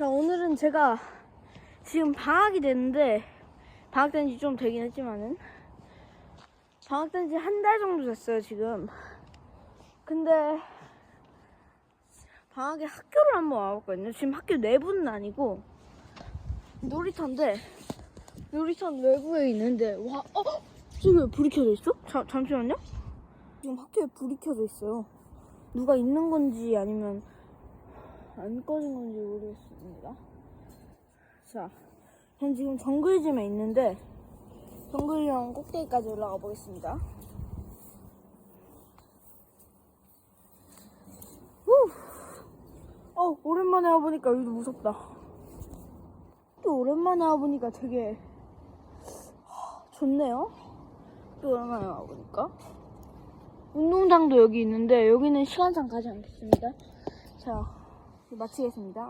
여러분 제가 지금 방학이 됐는데 방학된 지 좀 되긴 했지만은 방학된 지 한 달 정도 됐어요 지금 근데 방학에 학교를 한번 와봤거든요 지금 학교 내부는 아니고 놀이터인데 놀이터는 외부에 있는데 와 어? 저기 왜 불이 켜져 있어? 자, 잠시만요 지금 학교에 불이 켜져 있어요 누가 있는 건지 아니면 안 꺼진 건지 모르겠습니다. 자, 전 지금 정글짐에 있는데 정글짐 꼭대기까지 올라가 보겠습니다. 후! 어, 오랜만에 와보니까 여기도 무섭다. 또 오랜만에 와보니까 되게 하, 좋네요. 또 오랜만에 와보니까. 운동장도 여기 있는데 여기는 시간상 가지 않겠습니다. 자, 마치겠습니다.